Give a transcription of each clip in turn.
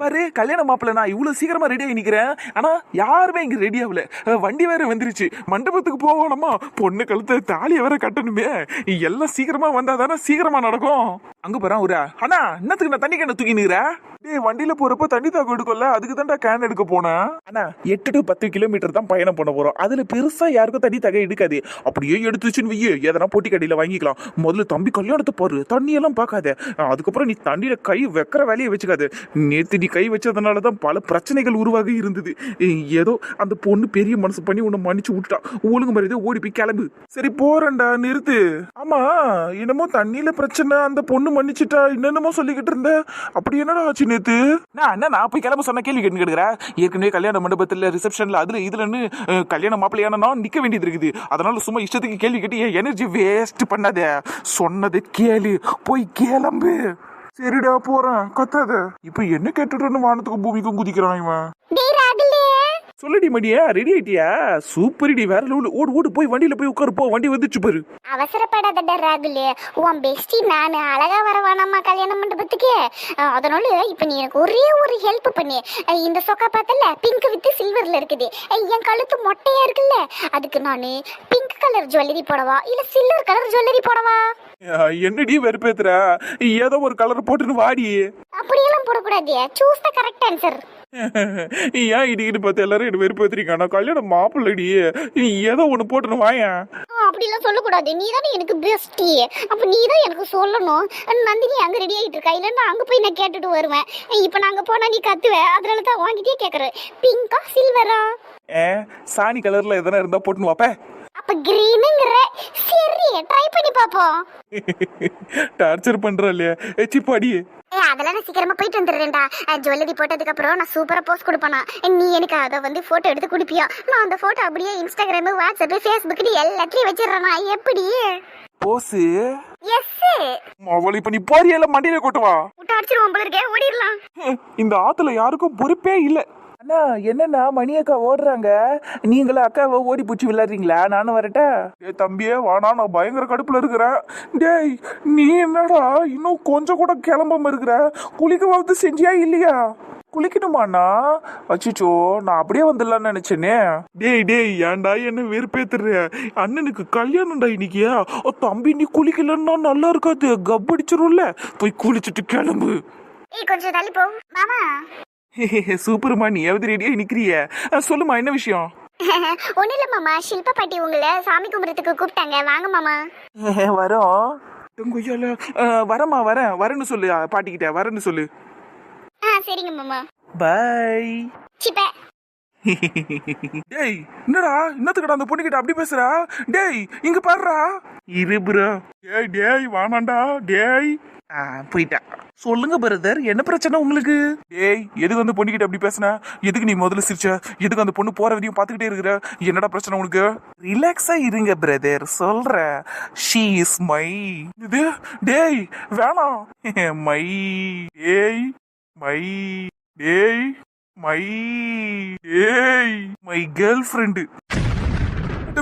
பாரு கல்யாண மாப்பிள்ள நான் இவ்வளவு சீக்கிரமா ரெடி ஆகி நிக்கிறேன். ஆனா யாருமே இங்க ரெடி ஆகல. வண்டி வேற வந்துருச்சு. மண்டபத்துக்கு போகணுமா? பொண்ணு கழுத்து தாலியை வேற கட்டணுமே. எல்லாம் சீக்கிரமா வந்தால் தானே சீக்கிரமா நடக்கும். அங்க போறான் ஒரு அண்ணா என்னத்துக்கு நான் தண்ணி கேன தூக்கி நிக்கிற டேய் வண்டியில போறப்ப தண்ணி தாக்கு எடுக்கல அதுக்கு தான்டா கேன் எடுக்க போனேன் அண்ணா எட்டு டு பத்து கிலோமீட்டர் தான் பயணம் பண்ண போறோம். அதுல பெருசா யாருக்கும் தண்ணி தகை எடுக்காது. அப்படியே எடுத்துச்சுன்னு வையே. எதனா போட்டி கடையில வாங்கிக்கலாம். முதல்ல தம்பி கல்யாணத்தை பாரு. தண்ணி எல்லாம் பார்க்காத அதுக்கப்புறம் நீ தண்ணியில கை வைக்கிற வேலையை வச்சுக்காது. நேத்து நீ கை வச்சதுனால தான் பல பிரச்சனைகள் உருவாகி இருந்தது. ஏதோ அந்த பொண்ணு பெரிய மனசு பண்ணி உன்னை மன்னிச்சு விட்டுட்டா. ஒழுங்கு மரியாதை ஓடி போய் கிளம்பு. சரி போறேன்டா நிறுத்து. ஆமா என்னமோ தண்ணியில பிரச்சனை. அந்த பொண்ணு மன்னிச்சிட்டா என்னென்னமோ சொல்லிக்கிட்டு இருந்த? அப்படி என்னடா ஆச்சு நேத்து? நான் என்ன நான் போய் கிளம்ப சொன்ன கேள்வி கேட்டு கேட்கிறேன் ஏற்கனவே கல்யாண மண்டபத்துல ரிசப்ஷன்ல அதுல இதுலன்னு கல்யாண மாப்பிள்ளையான நான் நிக்க வேண்டியது இருக்குது. அதனால சும்மா இஷ்டத்துக்கு கேள்வி கேட்டு என் எனர்ஜி வேஸ்ட் பண்ணாத. சொன்னது கேளு. போய் கிளம்பு. சரிடா போறேன். கத்தாத. இப்ப என்ன கேட்டுட்டு வானத்துக்கும் பூமிக்கும் குதிக்கிறான் இவன்? சொல்லுடி மடியா ரெடி ஆயிட்டியா? சூப்பர்டி வேற லெவல் ஓடு ஓடு போய் வண்டியில போய் உட்காரு போ வண்டி வந்துச்சு பாரு. அவசரப்படாதடா ராகுலே. உன் பெஸ்டி நான் அழகா வர வேணாமா கல்யாண மண்டபத்துக்கு அதனால இப்ப நீ எனக்கு ஒரே ஒரு ஹெல்ப் பண்ணி. இந்த சொக்கா பார்த்தல பிங்க் வித் சில்வர்ல இருக்குது. என் கழுத்து மொட்டையா இருக்குல்ல? அதுக்கு நான் பிங்க் கலர் ஜுவல்லரி போடவா? இல்ல சில்வர் கலர் ஜுவல்லரி போடவா? என்னடி வெறுப்பேத்துற? ஏதோ ஒரு கலர் போட்டுன்னு வாடி. அப்படியெல்லாம் போடக்கூடாது. சூஸ் த கரெக்ட் ஆன்சர் ஏன் இடிக்கிட்டு பார்த்து எல்லாரும் என்ன வெறுப்பேத்துறீங்க நான் கல்யாணம் மாப்பிள்ளடி. நீ ஏதோ ஒண்ணு போட்டுன்னு வாயேன். அப்படிலாம் சொல்லக்கூடாது. நீ தானே எனக்கு பெஸ்டி அப்ப நீ தான் எனக்கு சொல்லணும். நந்தினி அங்க ரெடி ஆகிட்டு இருக்கா? இல்லைன்னா அங்க போய் நான் கேட்டுட்டு வருவேன். இப்போ நாங்க போனா நீ கத்துவ. அதனால தான் வாங்கிட்டே கேக்குறேன். பிங்கா சில்வரா ஏ சாணி கலர்ல எதனா இருந்தா போட்டுன்னு வாப்ப. அப்ப கிரீனுங்கிற சரி ட்ரை பண்ணி பாப்போம். டார்ச்சர் பண்ற இல்லையா? எச்சி பாடி ஏ அதெல்லாம் நான் சீக்கிரமா போயிட்டு வந்துடுறேன்டா. ஜுவல்லரி போட்டதுக்கு அப்புறம் நான் சூப்பரா போஸ்ட் கொடுப்பேனா. நீ எனக்கு அதை வந்து போட்டோ எடுத்து கொடுப்பியா? நான் அந்த போட்டோ அப்படியே இன்ஸ்டாகிராம் வாட்ஸ்அப் ஃபேஸ்புக் எல்லாத்துலயும் வச்சிடுறேனா? எப்படி? போசு எஸ் அவளை இப்ப நீ போறியல மண்டியில கொட்டுவா விட்டு அடிச்சிருவோம் போல இருக்கே ஓடிடலாம். இந்த ஆத்துல யாருக்கும் பொறுப்பே இல்ல. அண்ணா என்னண்ணா மணி அக்கா ஓடுறாங்க? நீங்களும் அக்காவை ஓடி பூச்சி விளையாடுறீங்களா? நானும் வரட்டா? டே தம்பியே வாடா நான் பயங்கர கடுப்புல இருக்கிறேன். டேய் நீ என்னடா இன்னும் கொஞ்சம் கூட கிளம்பாம இருக்கிற? குளிக்க வந்து செஞ்சியா இல்லையா? குளிக்கணுமாண்ணா? அச்சிச்சோ நான் அப்படியே வந்துடலாம்னு நினைச்சேனே. டேய் டேய் ஏன்டா என்ன வெறுப்பேத்துற? அண்ணனுக்கு கல்யாணம்டா இன்னைக்கியா ஓ தம்பி நீ குளிக்கலன்னா நல்லா இருக்காது. கப்படிச்சிரும்ல போய் குளிச்சுட்டு கிளம்பு. ஏய் கொஞ்சம் தள்ளி போ. மாமா. சூப்பர்மா நீ எவது ரெடியா நிக்கிறிய? சொல்லுமா என்ன விஷயம்? ஒன்றும் இல்லை மாமா ஷில்பா பாட்டி உங்களை சாமி கும்பிட்றதுக்கு கூப்பிட்டாங்க. வாங்க மாமா. வரோம். கொய்யால வரமா வரேன். வரேன்னு சொல்லு பாட்டிக்கிட்ட. வரேன்னு சொல்லு. ஆ சரிங்க மாமா. பாய் சிப்ப டேய் என்னடா? என்னத்துக்கடா அந்த பொண்ணுகிட்ட அப்படி பேசுறா? டேய் இங்க பாருடா. இரு ப்ரோ டேய் டேய் வானாண்டா. டேய். ஆ போயிட்டா. சொல்லுங்க பிரதர் என்ன பிரச்சனை உங்களுக்கு? டேய் எதுக்கு அந்த பொண்ணுகிட்ட அப்படி பேசுன? எதுக்கு நீ முதல்ல சிரிச்ச? எதுக்கு அந்த பொண்ணு போற வரையும் பார்த்துக்கிட்டே இருக்கிற? என்னடா பிரச்சனை உனக்கு? ரிலாக்ஸா இருங்க பிரதர் சொல்ற ஷீ இஸ் மை இது டேய் வேணாம். மை டேய் மை டேய். மை ஏய் மை கேர்ள் ஃப்ரெண்டு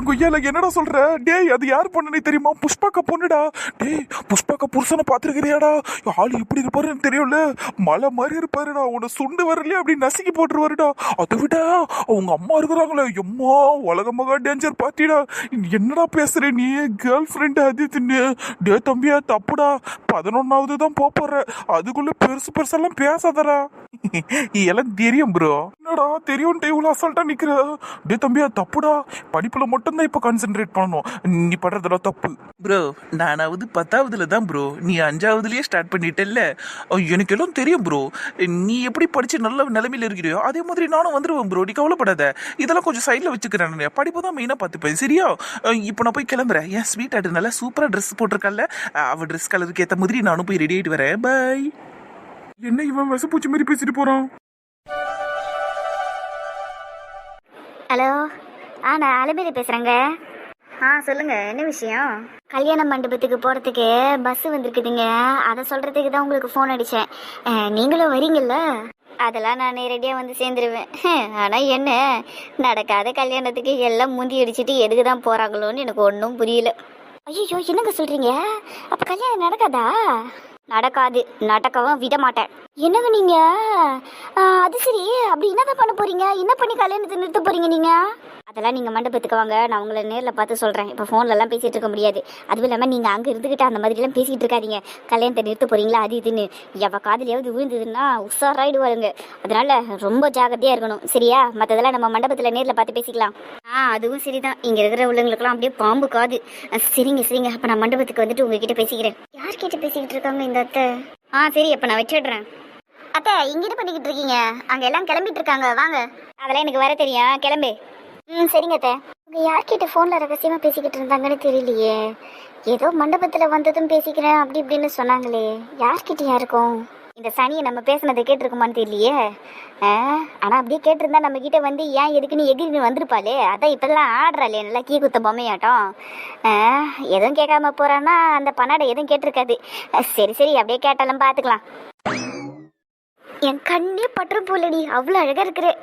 கொய்யால என்னடா சொல்ற? டேய் அது யார் பண்ணனே தெரியுமா? புஷ்பாக்கா பொண்ணுடா. டேய் புஷ்பாக்க புருஷனை பாத்துருக்கிறியாடா ஆள் இப்படி இருப்பாருன்னு தெரியும்ல மலை மாதிரி இருப்பாருடா. உன்னை சுண்டு வரலையே அப்படி நசுக்கி போட்டுருவாருடா. அதை விட அவங்க அம்மா இருக்கிறாங்களே. எம்மா உலக மகா டேஞ்சர் பாத்திடா என்னடா பேசுற நீ? கேர்ள் ஃப்ரெண்டு அது தின்னு டே தம்பியா தப்புடா. பதினொன்னாவது தான் போப் போற. அதுக்குள்ள பெருசு பெருசெல்லாம் பேசாதடா. எல்லாம் தெரியும் ப்ரோ என்னடா தெரியும் இவ்வளோ அசால்ட்டாக நிற்கிற டே தம்பியா தப்புடா. படிப்பில் மட்டும்தான் இப்போ கான்சென்ட்ரேட் பண்ணணும். நீ பண்றதெல்லாம் தப்பு. ப்ரோ நானாவது பத்தாவதுல தான் ப்ரோ நீ அஞ்சாவதுலேயே ஸ்டார்ட் பண்ணிட்டல்ல. எனக்கு எல்லாம் தெரியும் ப்ரோ நீ எப்படி படித்து நல்ல நிலைமையில இருக்கிறியோ அதே மாதிரி நானும் வந்துடுவேன் ப்ரோ நீ கவலைப்படாத. இதெல்லாம் கொஞ்சம் சைடில் வச்சுக்கிறேன் நான். படிப்பு தான் மெயினாக பார்த்துப்பேன் சரியா? இப்போ நான் போய் கிளம்புறேன். ஏன் ஸ்வீட் ஆட்டு நல்லா சூப்பராக ட்ரெஸ் போட்டிருக்கல அவள் ட்ரெஸ் கலருக்கு ஏற்ற மாதிரி நானும் போய் ரெடி ஆகிட்டு வரேன். பை என்ன இவன் விசப்பூச்சி மாதிரி பேசிட்டு போறான்? ஹலோ? ஆ நான் அலமேலு பேசுகிறேங்க ஆ சொல்லுங்க என்ன விஷயம்? கல்யாண மண்டபத்துக்கு போகிறதுக்கு பஸ் வந்திருக்குதுங்க. அதை சொல்கிறதுக்கு தான் உங்களுக்கு ஃபோன் அடித்தேன் நீங்களும் வரீங்கல்ல? அதெல்லாம் நான் நேரடியாக வந்து சேர்ந்துருவேன். ஆனால் என்ன? நடக்காத கல்யாணத்துக்கு எல்லாம் முந்தி அடிச்சிட்டு எதுக்கு தான் போகிறாங்களோன்னு எனக்கு ஒன்றும் புரியல. ஐயோ என்னங்க சொல்கிறீங்க அப்போ கல்யாணம் நடக்காதா? நடக்காது. நடக்கவும் விட மாட்டேன். என்னங்க நீங்க? அது சரி. அப்படி என்னதான் பண்ண போறீங்க? என்ன பண்ணி கல்யாணத்தை நிறுத்த போறீங்க நீங்க? அதெல்லாம் நீங்கள் மண்டபத்துக்கு வாங்க. நான் உங்களை நேரில் பார்த்து சொல்கிறேன் இப்போ ஃபோன்லலாம் பேசிகிட்டு இருக்க முடியாது. அதுவும் இல்லாமல் நீங்கள் அங்கே இருந்துக்கிட்டு அந்த மாதிரிலாம் பேசிகிட்டு இருக்காதீங்க. கல்யாணத்தை நிறுத்த போகிறீங்களா அது இதுன்னு. எவ்வளோ காதலியாவது விழுந்ததுன்னா உஷாராயிடுவாருங்க அதனால் ரொம்ப ஜாகிரதையாக இருக்கணும். சரியா? மற்றதெல்லாம் நம்ம மண்டபத்தில் நேரில் பார்த்து பேசிக்கலாம். ஆ அதுவும் சரிதான். இங்கே இருக்கிற உள்ளவங்களுக்குலாம் அப்படியே பாம்பு காது. சரிங்க சரிங்க. அப்போ நான் மண்டபத்துக்கு வந்துட்டு உங்ககிட்ட பேசிக்கிறேன். யார் கேட்டு பேசிக்கிட்டு இருக்காங்க இந்த அத்தை? ஆ சரி அப்போ நான் வச்சிடுறேன். அத்தை இங்கிட்டு பண்ணிக்கிட்டு இருக்கீங்க? அங்க எல்லாம் கிளம்பிட்டு இருக்காங்க. வாங்க. அதெல்லாம் எனக்கு வர தெரியும். கிளம்பு. ம் சரிங்க அத்தை. உங்க யார்கிட்ட ஃபோனில் ரகசியமாக பேசிக்கிட்டு இருந்தாங்கன்னு தெரியலையே. ஏதோ மண்டபத்தில் வந்ததும் பேசிக்கிறேன் அப்படி இப்படின்னு சொன்னாங்களே. யார்கிட்டயா இருக்கும் இந்த சனியை நம்ம பேசுனதை கேட்டிருக்குமான்னு தெரியலையே. ஆ, அப்படியே கேட்டிருந்தா நம்ம கிட்ட வந்து ஏன் எதுக்குன்னு எகிரின்னு வந்திருப்பாளே. அதான் இப்போல்லாம் ஆடுறாளே. நல்லா கீ குத்த பொம்மையாட்டம். ஆ, எதுவும் கேட்காம போறான்னா அந்த பன்னாடை எதுவும் கேட்டிருக்காது. சரி சரி அப்படியே கேட்டாலும் பார்த்துக்கலாம் என் கண்ணே பற்று போலடி. அவ்வளோ அழகா இருக்கிற.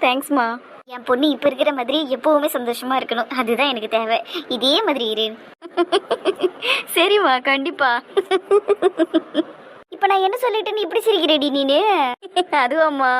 தேங்க்ஸ்மா என் பொண்ணு இப்ப இருக்கிற மாதிரி எப்பவுமே சந்தோஷமா இருக்கணும். அதுதான் எனக்கு தேவை. இதே மாதிரி இரு. சரிம்மா கண்டிப்பா. இப்போ நான் என்ன சொல்லிட்டேன்னு இப்படி சிரிக்கிறேடி நீனு? அதுவாம்மா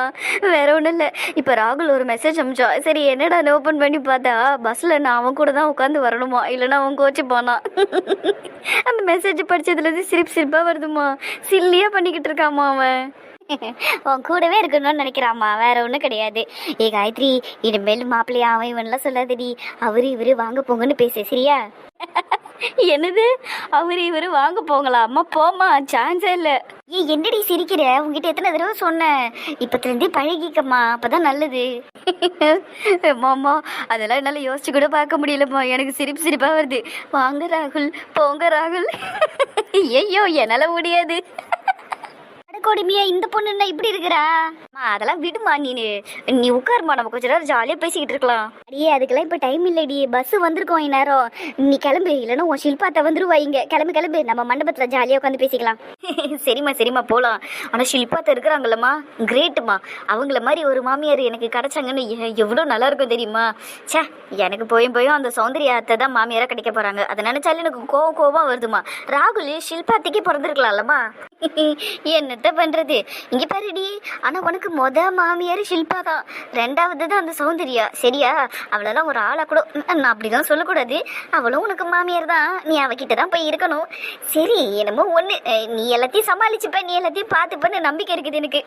வேற ஒன்றும் இல்லை. இப்போ ராகுல் ஒரு மெசேஜ் அமிச்சா சரி என்னடா ஓப்பன் பண்ணி பார்த்தா பஸ்ஸில் நான் அவன் கூட தான் உட்காந்து வரணுமா? இல்லைன்னா அவன் கோச்சு போனா. அந்த மெசேஜ் படிச்சதுலேருந்து சிரிப்பு சிரிப்பாக வருதுமா சில்லியாக பண்ணிக்கிட்டு இருக்காமா அவன். உன் கூடவே இருக்கணும்னு நினைக்கிறாம்மா வேற ஒன்றும் கிடையாது. ஏ காயத்ரி இனிமேல் மாப்பிள்ளையா அவன் இவன்லாம் சொல்லாதடி. அவரு இவரு வாங்க போங்கன்னு பேசு சரியா? என்னது? அவரு இவரு வாங்க போங்களா? அம்மா போமா சான்ஸே இல்லை. ஏ என்னடி சிரிக்கிற? உங்ககிட்ட எத்தனை தடவை சொன்னேன். இப்பத்துலேருந்தே பழகிக்கம்மா அப்பதான் நல்லது. மாமா அதெல்லாம் என்னால் யோசிச்சு கூட பார்க்க முடியலம்மா. எனக்கு சிரிப்பு சிரிப்பாக வருது. வாங்க ராகுல். போங்க ராகுல். ஐயோ என்னால் முடியாது. கொடுமையா இந்த பொண்ணு என்ன இப்படி இருக்கிறா? அம்மா, அதெல்லாம் விடுமா நீனு. நீ உட்காருமா நம்ம கொஞ்ச நேரம் ஜாலியா பேசிக்கிட்டு இருக்கலாம். அடியே அதுக்கெல்லாம் இப்ப டைம் இல்லடி. பஸ் வந்திருக்கோம் இந்நேரம் நீ கிளம்பு இல்லைன்னா உன் ஷில்பாத்த வந்துருவா இங்க. கிளம்பு கிளம்பு. நம்ம மண்டபத்துல ஜாலியா உட்காந்து பேசிக்கலாம். சரிம்மா சரிம்மா போலாம். ஆனா ஷில்பாத்த இருக்கிறாங்கல்லம்மா. கிரேட்டுமா அவங்கள மாதிரி ஒரு மாமியார் எனக்கு கிடைச்சாங்கன்னு எ- எவ்வளவு நல்லா இருக்கும் தெரியுமா? ச்சே எனக்கு போயும் போயும் அந்த சௌந்தர்யாத்தை தான் மாமியாரா கிடைக்க போறாங்க. அதை நினைச்சாலே எனக்கு கோவம் கோவம் வருதுமா ராகுல் ஷில்பாத்திக்கு பிறந்திருக்கலாம்லம்மா. என்னத்த பண்றது? இங்கே பாருடி. ஆனால் உனக்கு மொத மாமியார் ஷில்பா தான். ரெண்டாவது தான் அந்த சௌந்தர்யா. சரியா? அவளெல்லாம் ஒரு ஆளாக கூட நான் அப்படி தான் சொல்லக்கூடாது. அவளும் உனக்கு மாமியார் தான். நீ அவகிட்ட தான் போய் இருக்கணும். சரி என்னமோ ஒன்று நீ எல்லாத்தையும் சமாளிச்சுப்ப. நீ எல்லாத்தையும் பார்த்துப்பன்னு நம்பிக்கை இருக்குது எனக்கு.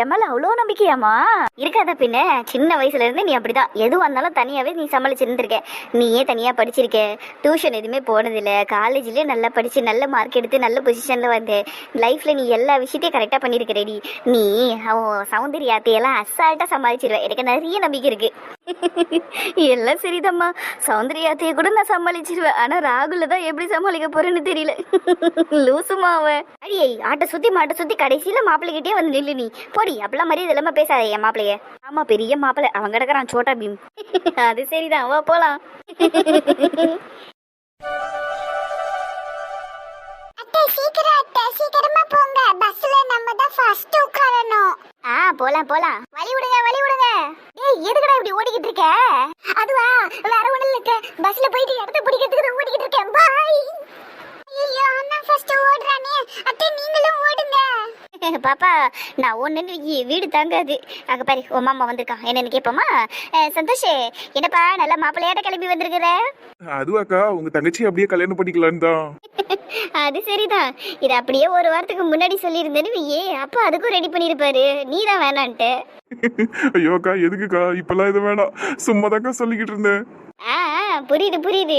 என் மேல அவ்வளோ நம்பிக்கையாமா இருக்காத பின்ன சின்ன வயசுல இருந்து நீ அப்படிதான். எது வந்தாலும் தனியாவே நீ சமாளிச்சிருந்திருக்க நீயே தனியா படிச்சிருக்க. டியூஷன் எதுவுமே போனதில்ல. காலேஜ்லயே நல்லா படிச்சு நல்ல மார்க் எடுத்து நல்ல பொசிஷன்ல வந்த லைஃப்ல நீ எல்லா விஷயத்தையும் கரெக்டா பண்ணிருக்கிறடி நீ அவன் சௌந்தர்யாத்தையெல்லாம் அசால்ட்டா சமாளிச்சிருவ. எனக்கு நிறைய நம்பிக்கை இருக்கு. எல்லாம் சரிதாம்மா. சௌந்தர்யாத்தைய கூட நான் சமாளிச்சிருவேன். ஆனா ராகுல தான் எப்படி சமாளிக்க போறேன்னு தெரியல. லூசுமா அவன். அடியை ஆட்டை சுத்தி மாட்டை சுத்தி கடைசியில மாப்பிள்ளைகிட்டே வந்து நில்லு நீ. போடி அப்பெல்லாம் மரியாதை இல்லாம பேசாத என் மாப்பிள்ளைய ஆமா பெரிய மாப்பிள்ளை அவன் கிடக்குறான் சோட்டா பீம். அது சரிதான் வா போலாம். அத்தை சீக்கிரம் அத்தை. சீக்கிரமா போங்க. பஸ்ல நம்ம தான் ஃபர்ஸ்ட் உட்காரணும். ஆ போலாம் போலாம். வழி விடுங்க வழி விடுங்க. ஏய் எதுக்குடா இப்படி ஓடிக்கிட்டு இருக்க? அதுவா வேற ஒண்ணும் இல்ல பஸ்ல போயிட்டு இடத்த பிடிக்கிறதுக்கு ஓடிக்கிட்டு இருக்கேன். பாய் ஐயோ நான் ஃபர்ஸ்ட் ஓடுறானே. அத்தை நீங்களும் ஓடுங்க. பாப்பா நான் ஒன்று வீடு தாங்காது. அங்க பாரு உன் மாமா வந்திருக்கான். என்னன்னு கேட்போமா சந்தோஷ். என்னப்பா நல்ல மாப்பிள்ளையாட்ட கிளம்பி வந்திருக்கிற? அதுவாக்கா உங்க தங்கச்சி அப்படியே கல்யாணம் பண்ணிக்கலான்னு தான். அது சரிதான். இது அப்படியே ஒரு வாரத்துக்கு முன்னாடி சொல்லியிருந்தேன்னு வையே அப்போ அதுக்கும் ரெடி பண்ணியிருப்பாரு. நீ தான் வேணான்ட்டு. ஐயோக்கா எதுக்குக்கா? இப்பெல்லாம் இது வேணாம். சும்மா சொல்லிக்கிட்டு இருந்தேன். ஆ புரியுது புரியுது.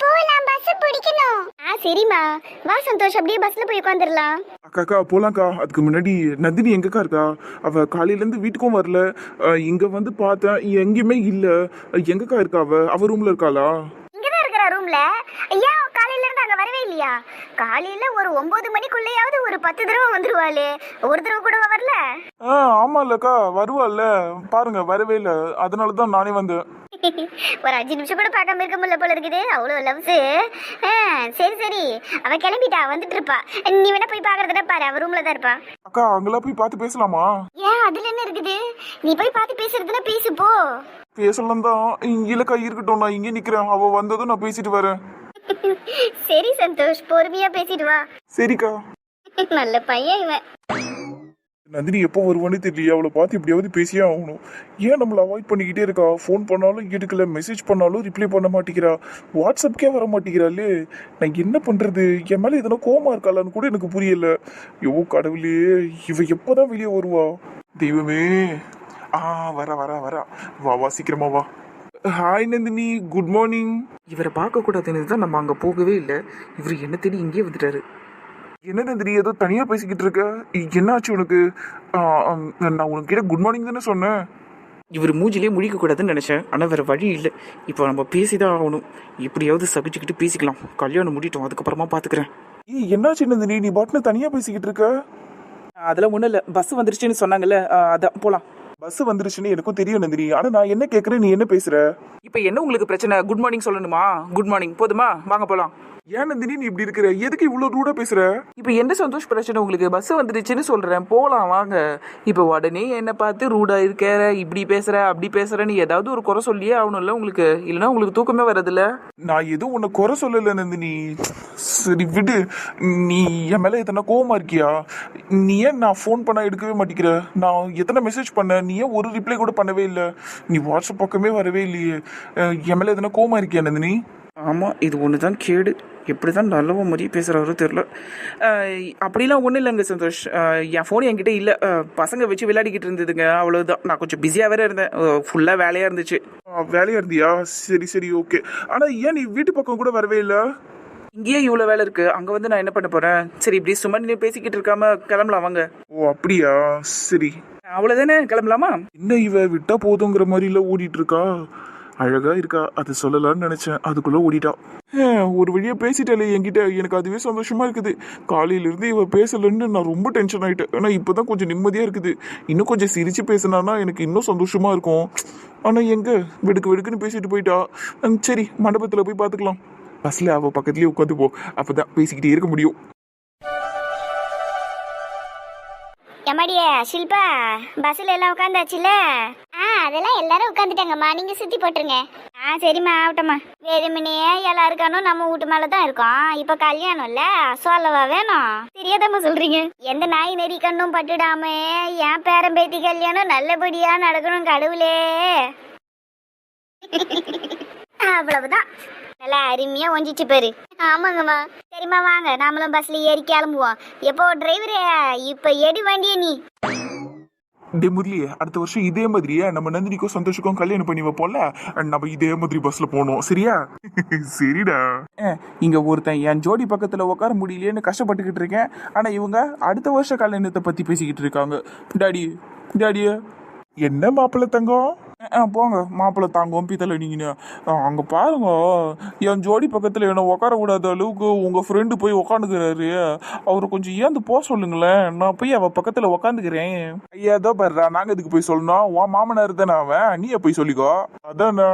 போலாம் பஸ் பிடிக்கணும். ஆ சரிம்மா. வா சந்தோஷ் அப்படியே பஸ்ல போய் உட்காந்துடலாம் அக்காக்கா போலாம்க்கா. அதுக்கு முன்னாடி நந்தினி எங்கக்கா இருக்கா? அவ காலையில இருந்து வீட்டுக்கும் வரல. இங்க வந்து பார்த்தேன் எங்கேயுமே இல்ல. எங்கக்கா இருக்கா அவ? அவ ரூம்ல இருக்காளா? இங்கதான் இருக்கிற ரூம்ல ஐயா காலையில இருந்து அங்க வரவே இல்லையா? காலையில ஒரு ஒன்பது மணிக்குள்ளேயாவது ஒரு பத்து தடவை வந்துருவாளே. ஒரு தடவை கூட வரல? ஆ ஆமா இல்லக்கா வருவாள்ல. பாருங்க வரவே இல்ல. அதனால தான் நானே வந்தேன். ஒரு அஞ்சு நிமிஷம் கூட பார்க்காம இருக்க முடியல போல இருக்குது. அவ்வளோ லவ்ஸ் சரி சரி. அவ கிளம்பிட்டா வந்துட்டு இருப்பா. நீ வேணா போய் பாக்குறதுனா பாரு அவ ரூம்ல தான் இருப்பா அக்கா அங்கெல்லாம் போய் பார்த்து பேசலாமா? ஏன் அதுல என்ன இருக்குது? நீ போய் பார்த்து பேசுறதுன்னா பேசு போ. பேசலாம் தான். இல்லக்கா இருக்கட்டும் நான் இங்கே நிக்கிறேன். அவ வந்ததும் நான் பேசிட்டு வரேன். சரி சந்தோஷ். பொறுமையா பேசிட்டு வா. சரிக்கா. நல்ல பையன் இவன். நந்தினி எப்போ வருவான்னு தெரியல அவளை பார்த்து எப்படியாவது பேசியே ஆகணும். ஏன் நம்மளை அவாய்ட் பண்ணிக்கிட்டே இருக்கா? ஃபோன் பண்ணாலும் எடுக்கல. மெசேஜ் பண்ணாலும் ரிப்ளை பண்ண மாட்டேங்கிறா. வாட்ஸ்அப்கே வர மாட்டேங்கிறாளே நான் என்ன பண்ணுறது என் மேலே எதனா கோமா இருக்காளான்னு கூட எனக்கு புரியல. ஐயோ கடவுளே. இவ எப்போதான் வெளியே வருவா? தெய்வமே. ஆ வர வர வர. வா வா சீக்கிரமா வா. ஹாய் நந்தினி. குட் மார்னிங் இவரை பார்க்கக்கூடாதுன்னு தான் நம்ம அங்கே போகவே இல்லை. இவர் என்ன தேடி இங்கேயே வந்துட்டாரு. என்ன நந்தினி ஏதோ தனியா பேசிக்கிட்டு இருக்க? என்னாச்சு உனக்கு? நான் உனக்கிட்ட குட் மார்னிங் தானே சொன்னேன். இவர் மூஞ்சிலே முழிக்கக்கூடாதுன்னு நினச்சேன். ஆனால் வேறு வழி இல்லை. இப்போ நம்ம பேசி தான் ஆகணும். எப்படியாவது சகிச்சுக்கிட்டு பேசிக்கலாம். கல்யாணம் முடிட்டோம் அதுக்கப்புறமா பார்த்துக்கிறேன் ஏய் என்னாச்சு நந்தினி நீ? பாட்டுன்னு தனியா பேசிக்கிட்டு இருக்க? அதெல்லாம் ஒன்றும் இல்லை. பஸ் வந்துருச்சுன்னு சொன்னாங்கல்ல. அதான் போகலாம் பஸ் வந்துருச்சுன்னு எனக்கும் தெரியும் நந்தினி. ஆனா நான் என்ன கேக்குறேன் நீ என்ன பேசுற? இப்போ என்ன உங்களுக்கு பிரச்சனை? குட் மார்னிங் சொல்லணுமா? குட் மார்னிங் போதுமா? வாங்க போகலாம் ஏன் நந்தினி நீ இப்படி இருக்கிற எதுக்கு இவ்வளவு ரூடா பேசுற? இப்போ என்ன சந்தோஷ் பிரச்சனை உங்களுக்கு? பஸ் வந்துருச்சுன்னு சொல்கிறேன் போகலாம் வாங்க. இப்போ உடனே என்னை பார்த்து ரூடாக இருக்கிற இப்படி பேசுகிற அப்படி பேசுகிறேன்னு ஏதாவது ஒரு குறை சொல்லியே ஆகணும்ல உங்களுக்கு? இல்லைன்னா உங்களுக்கு தூக்கமே வரதில்ல நான் எதுவும் உன்னை குறை சொல்லல நந்தினி. சரி விடு. நீ என் மேல எத்தனை கோவமா இருக்கியா? நீ ஏன் நான் ஃபோன் பண்ண எடுக்கவே மாட்டேங்கிற? நான் எத்தனை மெசேஜ் பண்ண? நீ ஏன் ஒரு ரிப்ளை கூட பண்ணவே இல்லை? நீ வாட்ஸ்அப் பக்கமே வரவே இல்லையே. என் மேல எத்தனை கோவமா இருக்கியா நந்தினி? ஆமாம் இது ஒன்று தான் கேடு. எப்படி தான் நல்லவ மாதிரி பேசுகிறாரோ தெரில அப்படிலாம் ஒன்றும் இல்லைங்க சந்தோஷ். என் ஃபோன் என்கிட்ட இல்லை. பசங்க வச்சு விளையாடிக்கிட்டு இருந்ததுங்க. அவ்வளோதான் நான் கொஞ்சம் பிஸியாக வேற இருந்தேன். ஃபுல்லாக வேலையாக இருந்துச்சு. ஆ, வேலையா இருந்தியா? சரி சரி ஓகே ஆனா ஏன் நீ வீட்டு பக்கம் கூட வரவே இல்லை? இங்கேயே இவ்வளோ வேலை இருக்குது அங்கே வந்து நான் என்ன பண்ண போகிறேன் சரி இப்படி சும்மா நீ பேசிக்கிட்டு இருக்காம கிளம்பலாம் வாங்க. ஓ அப்படியா? சரி. அவ்வளோதானே கிளம்பலாமா? என்ன இவ? விட்டா போதுங்கிற மாதிரில ஓடிட்டு இருக்கா? அழகாக இருக்கா? அது சொல்லலாம்னு நினச்சேன். அதுக்குள்ளே ஓடிட்டா. ஒரு வழியாக பேசிட்டாலே என்கிட்ட. எனக்கு அதுவே சந்தோஷமாக இருக்குது. காலையிலேருந்து இவள் பேசலைன்னு பேசலன்னு நான் ரொம்ப டென்ஷன் ஆயிட்டேன். இப்போ தான் கொஞ்சம் நிம்மதியாக இருக்குது. இன்னும் கொஞ்சம் சிரித்து பேசினானா எனக்கு இன்னும் சந்தோஷமாக இருக்கும். ஆனால் எங்கே? வெடுக்கு வெடுக்குன்னு பேசிட்டு போயிட்டா. சரி மண்டபத்தில் போய் பார்த்துக்கலாம் பஸ்ஸில் அவள் பக்கத்துலேயே உட்காந்து போ. அப்பதான் பேசிக்கிட்டே இருக்க முடியும். எம்மாடிய ஷில்பா பஸ்ல எல்லாம் உட்காந்தாச்சுல ஆ அதெல்லாம் எல்லாரும் உட்காந்துட்டாங்கம்மா. நீங்க சுத்தி போட்டுருங்க. ஆ சரிம்மா ஆகட்டம்மா. வெறுமனே எல்லாருக்கானும் நம்ம வீட்டு மேல தான் இருக்கோம். இப்ப கல்யாணம்ல சொல்லவா வேணும். தெரியாதம்மா சொல்றீங்க? எந்த நாய் நெறி கண்ணும் பட்டுடாம என் பேரம்பேத்தி கல்யாணம் நல்லபடியா நடக்கணும் கடவுளே. அவ்வளவுதான். நல்லா அருமையா ஒஞ்சிச்சு பேரு. ஆமாங்கம்மா. சரிம்மா வாங்க. நாமளும் பஸ்ல ஏறி கிளம்புவோம். எப்போ டிரைவரே இப்ப எடி வண்டிய நீ. டே முரளியே அடுத்த வருஷம் இதே மாதிரியே நம்ம நந்தினிக்கும் சந்தோஷக்கும் கல்யாணம் பண்ணி வைப்போம்ல? நம்ம இதே மாதிரி பஸ்ல போனோம் சரியா? சரிடா. இங்கே ஒருத்தன் என் ஜோடி பக்கத்தில் உட்கார முடியலையேன்னு கஷ்டப்பட்டுக்கிட்டு இருக்கேன். ஆனால் இவங்க அடுத்த வருஷ கல்யாணத்தை பற்றி பேசிக்கிட்டு இருக்காங்க. டாடி டாடியே. என்ன மாப்பிள்ளை தங்கம்? போங்க. மாப்பிள்ளை தாங்கும் பித்தளை நீங்க. அங்கே பாருங்க. என் ஜோடி பக்கத்தில் என்னை உட்கார விடாத அளவுக்கு உங்கள் ஃப்ரெண்டு போய் உக்காந்துக்கிறாரு. அவர் கொஞ்சம் ஏந்து போக சொல்லுங்களேன். நான் போய் அவள் பக்கத்தில் உக்காந்துக்கிறேன். ஐயா ஏதோ பாருடா நாங்கள் இதுக்கு போய் சொல்லணும்? உன் மாமனார் தானே அவன்? நீயே போய் சொல்லிக்கோ? அதானே.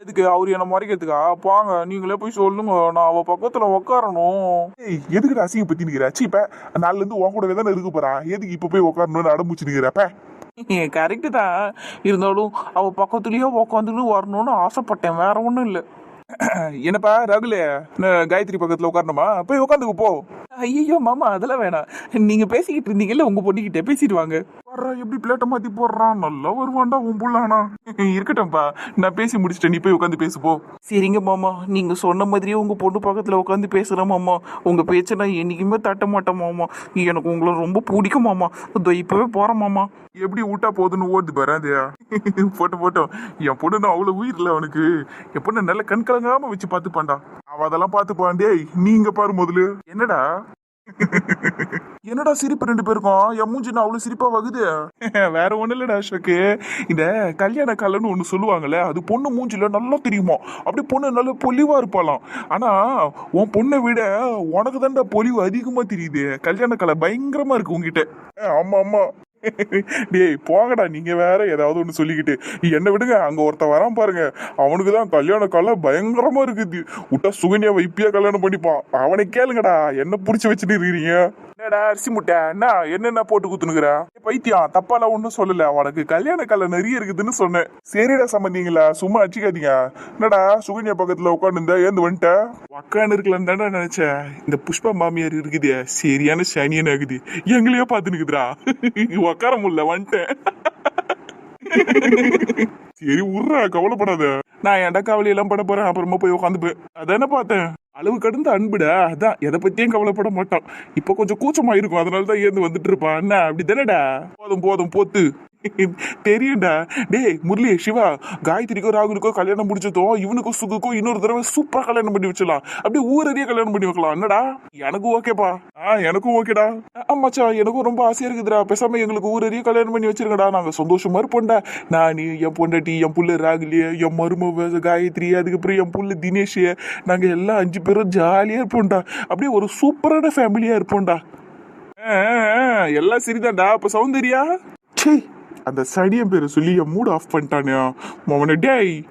எதுக்கு? அவர் என்ன மறைக்கிறதுக்கா? போங்க நீங்களே போய் சொல்லுங்க. நான் அவ பக்கத்துல உட்காரணும் ஏய் எதுக்குடா அசிங்க பத்தி நிக்கிற சீப்ப நாள்ல இருந்து உன் கூடவே தானே இருக்கு போறா? எதுக்கு இப்ப போய் உட்காரணும்னு அடம்புச்சு நிக்கிறப்ப கரெக்டு தான் இருந்தாலும் அவ பக்கத்துலயே உக்காந்துன்னு வரணும்னு ஆசைப்பட்டேன். வேற ஒன்றும் இல்லை. என்னப்பா ரகுலே நான் காயத்ரி பக்கத்தில் உட்காரணுமா போய் உட்காந்துக்கு போ. ஐயோ மாமா அதெல்லாம் வேணாம். நீங்க பேசிக்கிட்டு இருந்தீங்கல்ல உங்க பொண்ணுகிட்ட பேசிட்டு வாங்க. வர்றா எப்படி பிளேட்டை மாத்தி போடுறான் நல்லா வருவான்டா உன் புள்ளானா? இருக்கட்டும்ப்பா நான் பேசி முடிச்சிட்டேன். நீ போய் உட்காந்து பேசுப்போ. சரிங்க மாமா. நீங்க சொன்ன மாதிரியே உங்க பொண்ணு பக்கத்துல உட்காந்து பேசுறேன் மாமா. உங்க பேச்சை நான் என்னைக்குமே தட்ட மாட்டேன் மாமா. எனக்கு உங்களை ரொம்ப பிடிக்கும் மாமா. இதோ இப்பவே போறேன் மாமா. எப்படி விட்டா போதுன்னு ஓடுது பாரு அது போட்டோம் போட்டோம் என் பொண்ணு நான் அவ்வளவு உயிர் இல்ல அவனுக்கு. என் பொண்ணு நல்ல கண் கலங்காம வச்சு பார்த்துப்பான்டா. அவ அதெல்லாம் பார்த்துப்பான் டேய் நீங்க பாரு முதல்ல என்னடா? என்னடா சிரிப்பு ரெண்டு பேருக்கும்? என் மூஞ்சி நான் அவ்வளவு சிரிப்பா வகுது. வேற ஒண்ணு இல்லடா அசோக்கு. இந்த கல்யாண கலைன்னு ஒண்ணு சொல்லுவாங்கல்ல அது பொண்ணு மூஞ்சில நல்லா தெரியுமா? அப்படி பொண்ணு நல்லா பொலிவா இருப்பாளாம். ஆனா உன் பொண்ணை விட உனக்கு தான்டா பொலிவு அதிகமா தெரியுது. கல்யாண கலை பயங்கரமா இருக்கு உங்ககிட்ட ஆமா ஆமா டேய் போங்கடா நீங்க வேற ஏதாவது ஒண்ணு சொல்லிக்கிட்டு. என்ன விடுங்க அங்க ஒருத்தன் வரான் பாருங்க. அவனுக்கு தான் கல்யாண கால பயங்கரமா இருக்குது. விட்டா சுகன்யாவை இப்பயா கல்யாணம் பண்ணிப்பான். அவனை கேளுங்கடா என்ன புடிச்சு வச்சுட்டு இருக்கிறீங்க? என்னடா அரிசி முட்டை? என்ன? என்னென்ன போட்டு குத்துனுக்குறா? பைத்தியம் தப்பாலாம் ஒன்றும் சொல்லல. உனக்கு கல்யாண கலை நிறைய இருக்குதுன்னு சொன்னேன். சரிடா சம்பந்திங்களா சும்மா அடிச்சுக்காதீங்க. என்னடா சுகன்யா பக்கத்துல உட்காந்து ஏந்து வந்துட்ட உக்காந்து இருக்கலாம்னு தானே நினைச்சேன். இந்த புஷ்பா மாமியார் இருக்குதே சரியான சனியன் ஆகுது. எங்களையோ பார்த்துனுக்குதுடா. உக்கார முடியல வந்துட்டேன் சரி உர்றா கவலைப்படாத. நான் ஏன்டா கவலையெல்லாம் பட போறேன். அப்புறமா போய் உட்காந்துப்பேன் அதானே பார்த்தேன்? அளவு கடந்த அன்புடா. அதான் எதை பத்தியும் கவலைப்பட மாட்டான். இப்போ கொஞ்சம் கூச்சமா இருக்கும் அதனால தான் ஏந்து வந்துட்டு இருப்பான். என்ன அப்படி தானேடா போதும் போதும் போத்து. தெரியும்டா. டேய் முரளி சிவா காயத்ரிக்கோ ராகுலுக்கோ கல்யாணம் முடிச்சதும் இவனுக்கும் சுகுக்கும் இன்னொரு தடவை சூப்பரா கல்யாணம் பண்ணி வச்சிடலாம். அப்படியே ஊரறிய கல்யாணம் பண்ணி வைக்கலாம். என்னடா? எனக்கும் ஓகேப்பா ஆ எனக்கும் ஓகேடா ஆமாச்சா எனக்கும் ரொம்ப ஆசையா இருக்குதுடா. பேசாம எங்களுக்கு ஊரறிய கல்யாணம் பண்ணி வச்சிருக்கடா நாங்க சந்தோஷமா இருப்போம்டா. நான் என் பொண்டாட்டி என் புள்ள ராகுலி என் மரும காயத்ரி அதுக்கப்புறம் என் புள்ள தினேஷ் நாங்க எல்லாம் அஞ்சு பேரும் ஜாலியா இருப்போம்டா. அப்படியே ஒரு சூப்பரான ஃபேமிலியா இருப்போம்டா. ஆ, ஆ, எல்லாம் சரிதான்டா. அப்ப சௌந்தர்யா? சே அந்த சடியம் பேரை சொல்லி மூட் ஆஃப் பண்ணிட்டானே. மவன டேய்.